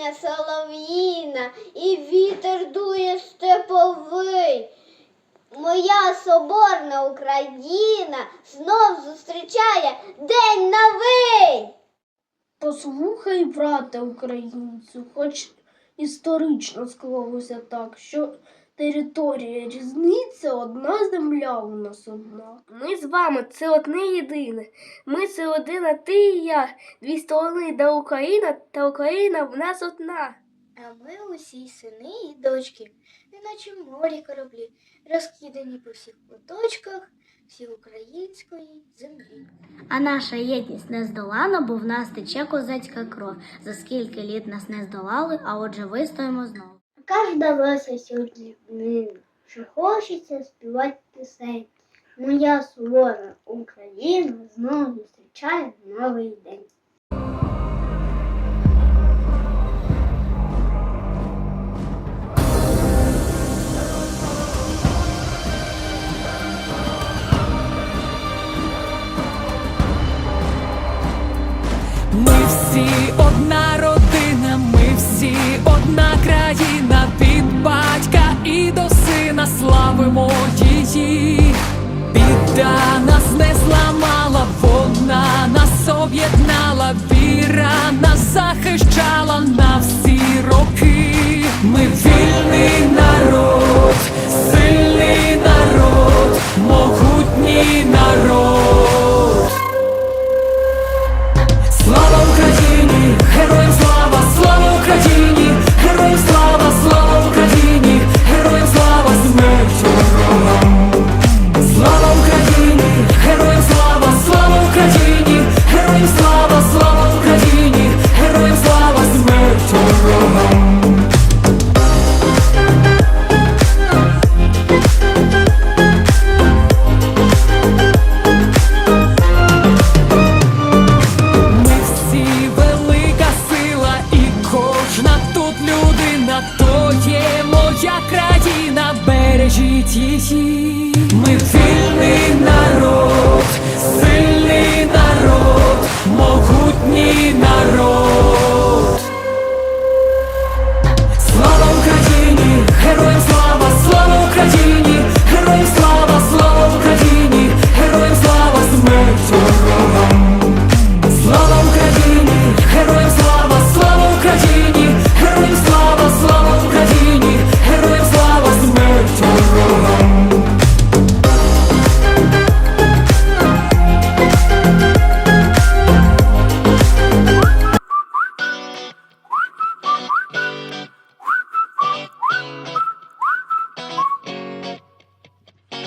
пісня солов'їна, і вітер дує степовий. Моя соборна Україна знов зустрічає День новий. Послухай, брате українцю, хоч історично склалося так, що територія різниця одна земля у нас одна. Ми з вами це одне єдине. Ми це одина ти і я, дві сторони, де Україна, та Україна в нас одна. А ми усі сини і дочки, неначе морі кораблі, розкидані по всіх куточках всій української землі. А наша єдність не здолана, бо в нас тече козацька кров. За скільки літ нас не здолали, а отже вистоїмо знову. Яка ж сьогодні що хочеться співати пісень. Моя сувора Україна знову зустрічає новий день. Ми всі одна і до сина славимо її. Біда нас не зламала, вона нас об'єднала, віра нас захищала на всі роки. Ми вільний народ, моя країна, бережіть її. Ми вільний народ, сильний народ, могутній народ.